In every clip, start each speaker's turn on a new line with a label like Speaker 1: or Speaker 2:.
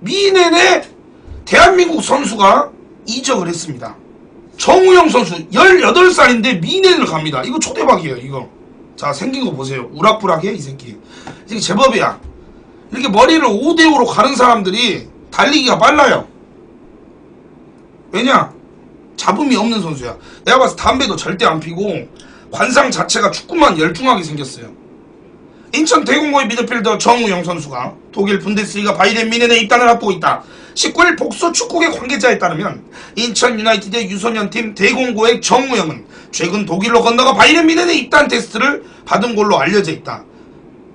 Speaker 1: 미네네 대한민국 선수가 이적을 했습니다. 정우영 선수 18살인데 미네를 갑니다. 이거 초대박이에요, 이거. 자, 생긴 거 보세요. 우락부락해, 이 새끼. 이게 제법이야. 이렇게 머리를 5대5로 가는 사람들이 달리기가 빨라요. 왜냐? 잡음이 없는 선수야. 내가 때 담배도 절대 안 피고 관상 자체가 축구만 열중하게 생겼어요. 인천 대공고의 미드필더 정우영 선수가 독일 분데스리가 바이렌 미넨에 입단을 앞두고 있다. 19일 복수 축구계 관계자에 따르면 인천 유나이티드의 유소년팀 대공고의 정우영은 최근 독일로 건너가 바이렌 미넨에 입단 테스트를 받은 걸로 알려져 있다.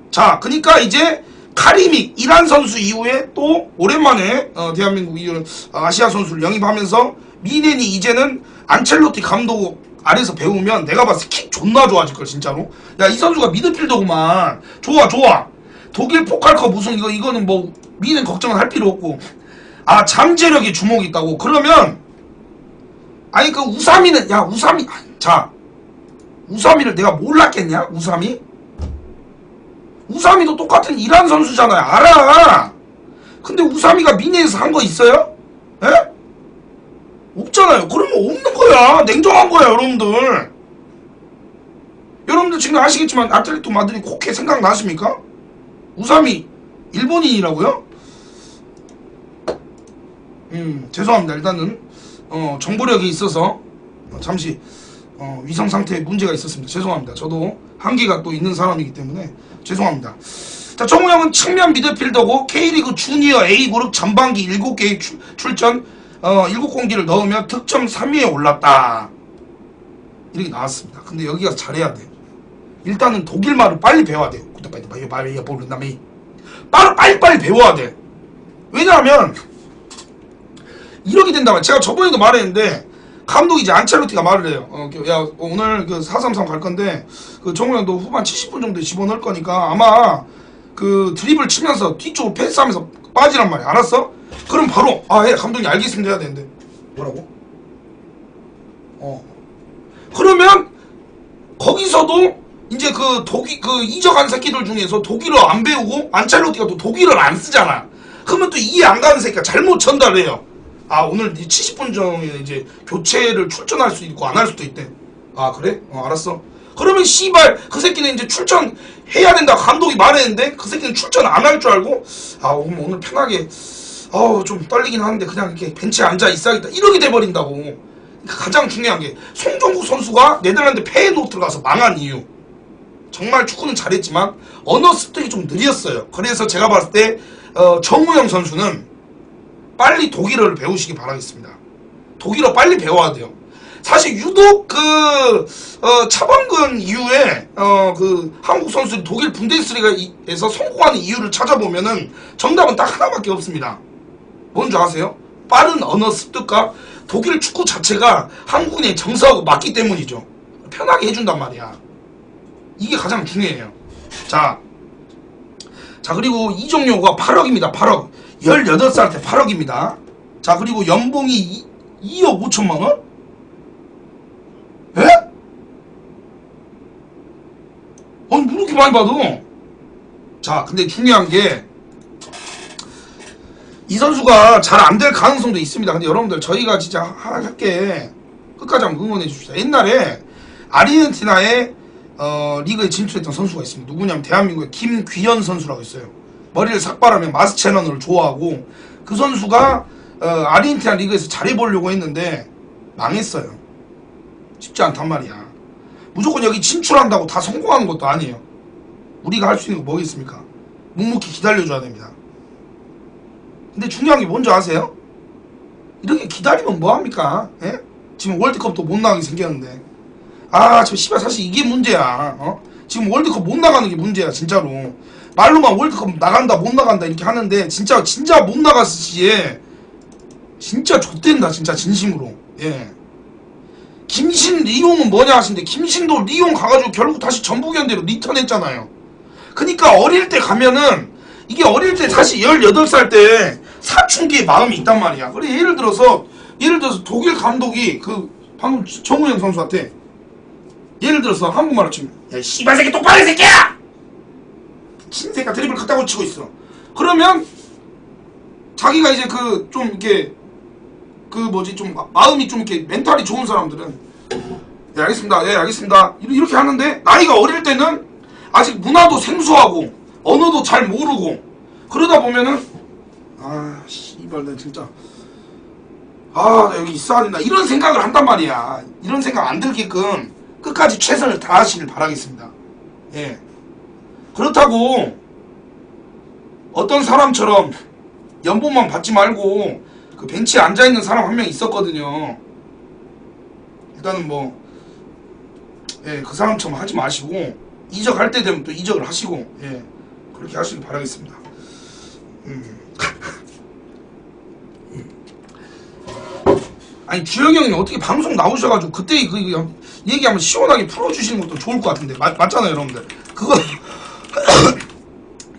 Speaker 1: 자, 그러니까 이제 카리믹 이란 선수 이후에 또 오랜만에 어, 대한민국 이 아시아 선수를 영입하면서 미넨이 이제는 안첼로티 감독 아래서 배우면 내가 봤을 때 킥 존나 좋아질 걸 진짜로. 야 이 선수가 미드필더구만. 좋아 좋아. 독일 포칼컵 우승 이거 이거는 뭐 미넨 걱정은 할 필요 없고. 아 잠재력에 주목이 있다고. 그러면 아니 그 우삼이는 야 우삼이 아, 자 우삼이를 내가 몰랐겠냐 우삼이? 우삼이도 똑같은 이란 선수잖아요. 알아. 근데 우삼이가 미네에서 한 거 있어요? 에? 없잖아요. 그러면 없는 거야. 냉정한 거야, 여러분들. 여러분들 지금 아시겠지만 아틀레티코 마드리 코케 생각나십니까? 우삼이 일본인이라고요? 음, 죄송합니다. 일단은 어, 정보력이 있어서 어, 잠시 어, 위성 상태에 문제가 있었습니다. 죄송합니다. 저도 한계가 또 있는 사람이기 때문에 죄송합니다. 자, 정우영은 측면 미드필더고 K리그 주니어 A그룹 전반기 7개의 출- 출전 어, 7공기를 넣으며 득점 3위에 올랐다. 이렇게 나왔습니다. 근데 여기 가서 잘해야 돼. 일단은 독일 말을 빨리 배워야 돼요. 빨리 빨리 빨리 모른다며. 빨리 빨리 빨리 배워야 돼. 왜냐하면 이렇게 된다면 제가 저번에도 말했는데 감독이 이제 안첼로티가 말을 해요. 어, 그, 야 오늘 그 433 갈 건데 그 정우영 너 후반 70분 정도에 집어넣을 거니까 아마 그 드립을 치면서 뒤쪽으로 패스하면서 빠지란 말이야. 알았어? 그럼 바로 아 예 감독님 알겠습니다 해야 되는데 뭐라고? 어 그러면 거기서도 이제 그 독일 그 이적한 새끼들 중에서 독일어 안 배우고 안첼로티가 또 독일어를 안 쓰잖아. 그러면 또 이해 안 가는 새끼가 잘못 전달해요. 아 오늘 네 70분 전에 이제 교체를 출전할 수 있고 안 할 수도 있대. 아 그래? 어 알았어. 그러면 씨발 그 새끼는 이제 출전 해야 된다 감독이 말했는데 그 새끼는 출전 안 할 줄 알고 아 오늘 편하게 아우 좀 떨리긴 하는데 그냥 이렇게 벤치에 앉아 있어야겠다 이렇게 돼버린다고. 그러니까 가장 중요한 게 송정국 선수가 네덜란드 페이노트를 가서 망한 이유. 정말 축구는 잘했지만 언어 습득이 좀 느렸어요. 그래서 제가 봤을 때 어, 정우영 선수는 빨리 독일어를 배우시기 바라겠습니다. 독일어 빨리 배워야 돼요. 사실 유독 그 어, 차범근 이후에 어, 그 한국 선수들이 독일 분데스리가에서 성공하는 이유를 찾아보면은 정답은 딱 하나밖에 없습니다. 뭔지 아세요? 빠른 언어 습득과 독일 축구 자체가 한국인의 정서하고 맞기 때문이죠. 편하게 해준단 말이야. 이게 가장 중요해요. 자, 자 그리고 이종료가 8억입니다. 8억. 18살 때 8억입니다. 자 그리고 연봉이 2, 2억 5천만 원? 에? 아니 뭐 이렇게 많이 받아? 자 근데 중요한 게 이 선수가 잘 안 될 가능성도 있습니다. 근데 여러분들 저희가 진짜 할게 끝까지 한번 응원해 주십시오. 옛날에 아르헨티나의 어, 리그에 진출했던 선수가 있습니다. 누구냐면 대한민국의 김귀현 선수라고 있어요. 머리를 삭발하면 마스체너를 좋아하고 그 선수가 어, 아르헨티나 리그에서 잘해보려고 했는데 망했어요. 쉽지 않단 말이야. 무조건 여기 진출한다고 다 성공하는 것도 아니에요. 우리가 할 수 있는 거 뭐겠습니까? 묵묵히 기다려줘야 됩니다. 근데 중요한 게 뭔지 아세요? 이렇게 기다리면 뭐합니까? 예? 지금 월드컵도 못 나가게 생겼는데 아, 저 씨발 사실 이게 문제야. 어? 지금 월드컵 못 나가는 게 문제야, 진짜로. 말로만 월드컵 나간다, 못 나간다 이렇게 하는데 진짜 진짜 못 나갔을 시에 진짜 좆된다, 진짜 진심으로. 예. 김신 리용은 뭐냐 하시는데 김신도 리용 가가지고 결국 다시 전북현대로 리턴했잖아요. 그니까 어릴 때 가면은 이게 어릴 때 다시 18살 때 사춘기의 마음이 있단 말이야. 그래 예를 들어서 예를 들어서 독일 감독이 그 방금 정우영 선수한테 예를 들어서 한국말로 치면 야 씨발 새끼 똑바로 해 새끼야! 신새끼가 드리블 갖다 고 치고 있어 그러면 자기가 이제 그 좀 이렇게 그 뭐지 좀 마- 마음이 좀 이렇게 멘탈이 좋은 사람들은 예 알겠습니다 예 알겠습니다 이렇게 하는데 나이가 어릴 때는 아직 문화도 생소하고 언어도 잘 모르고 그러다 보면은 아 씨발 나 진짜 아, 나 여기 있어야 된다. 이런 생각을 한단 말이야. 이런 생각 안 들게끔 끝까지 최선을 다하시길 바라겠습니다. 예. 그렇다고 어떤 사람처럼 연봉만 받지 말고 그 벤치에 앉아 있는 사람 한 명 있었거든요. 일단은 뭐, 예, 그 사람처럼 하지 마시고 이적할 때 되면 또 이적을 하시고, 예, 그렇게 하시길 바라겠습니다. 아니 주영이 형이 어떻게 방송 나오셔가지고 그때 그 얘기 한번 시원하게 풀어주시는 것도 좋을 것 같은데. 맞, 맞잖아요 여러분들. 그거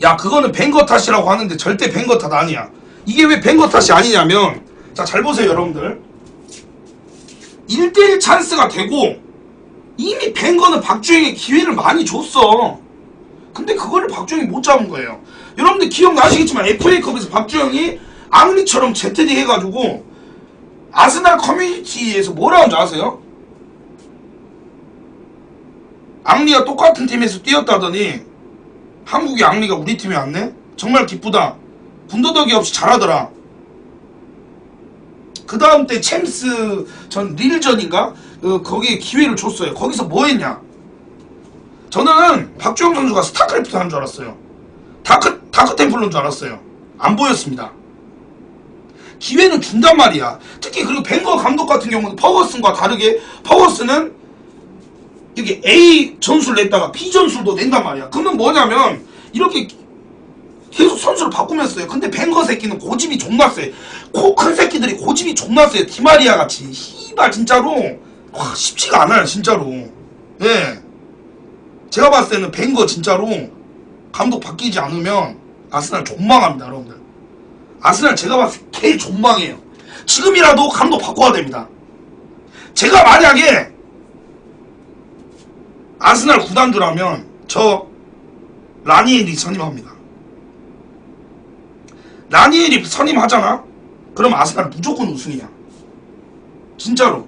Speaker 1: 야 그거는 뱅거 탓이라고 하는데 절대 뱅거 탓 아니야. 이게 왜 뱅거 탓이 아니냐면 자 잘 보세요 여러분들. 1대1 찬스가 되고 이미 뱅거는 박주영에 기회를 많이 줬어. 근데 그거를 박주영이 못 잡은 거예요. 여러분들 기억나시겠지만 FA컵에서 박주영이 앙리처럼 제트디 해가지고 아스날 커뮤니티에서 뭐라 하는 줄 아세요? 앙리가 똑같은 팀에서 뛰었다더니 한국의 앙리가 우리 팀에 왔네? 정말 기쁘다. 군더더기 없이 잘하더라. 그 다음 때 챔스 전 릴전인가? 어, 거기에 기회를 줬어요. 거기서 뭐 했냐? 저는 박주영 선수가 스타크래프트 하는 줄 알았어요. 다크, 다크 템플러인 줄 알았어요. 안 보였습니다. 기회는 준단 말이야. 특히 그리고 벵거 감독 같은 경우는 퍼거슨과 다르게 퍼거슨은 이게 A 전술을 냈다가 B 전술도 낸단 말이야. 그러면 뭐냐면 이렇게 계속 선수를 바꾸면서 해요. 근데 벵거 새끼는 고집이 존나 세. 코 큰 새끼들이 고집이 존나 세. 디마리아 같이. 씨발 진짜로 와 쉽지가 않아요 진짜로. 예. 제가 봤을 때는 벵거 진짜로 감독 바뀌지 않으면 아스날 존망합니다 여러분들. 아스날 제가 봤을 때 개 존망해요. 지금이라도 감독 바꿔야 됩니다. 제가 만약에 아스날 구단주라면 저 라니엘이 선임합니다. 라니엘이 선임하잖아? 그럼 아스날 무조건 우승이야. 진짜로.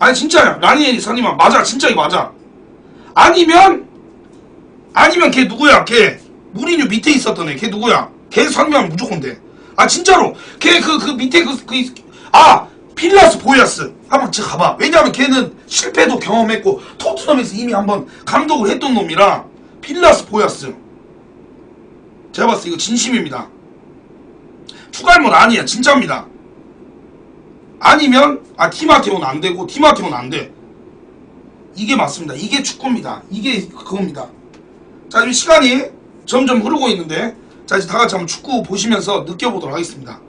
Speaker 1: 아니 진짜야. 라니엘이 선임하 맞아. 진짜 이거 맞아. 아니면 아니면 걔 누구야? 걔 무리뉴 밑에 있었던 애. 걔 누구야? 걔 선임하면 무조건 돼. 아 진짜로. 걔 그 그 밑에 그 그 아 필라스 보야스 한번 지 가봐. 왜냐면 걔는 실패도 경험했고 토트넘에서 이미 한번 감독을 했던 놈이라 필라스 보야스. 제가 봤을 때 이거 진심입니다. 추가할문 아니야. 진짜입니다. 아니면 아 티마테오는 안 되고 티마테오는 안 돼. 이게 맞습니다. 이게 축구입니다. 이게 그겁니다. 자 지금 시간이 점점 흐르고 있는데 자 이제 다 같이 한번 축구 보시면서 느껴보도록 하겠습니다.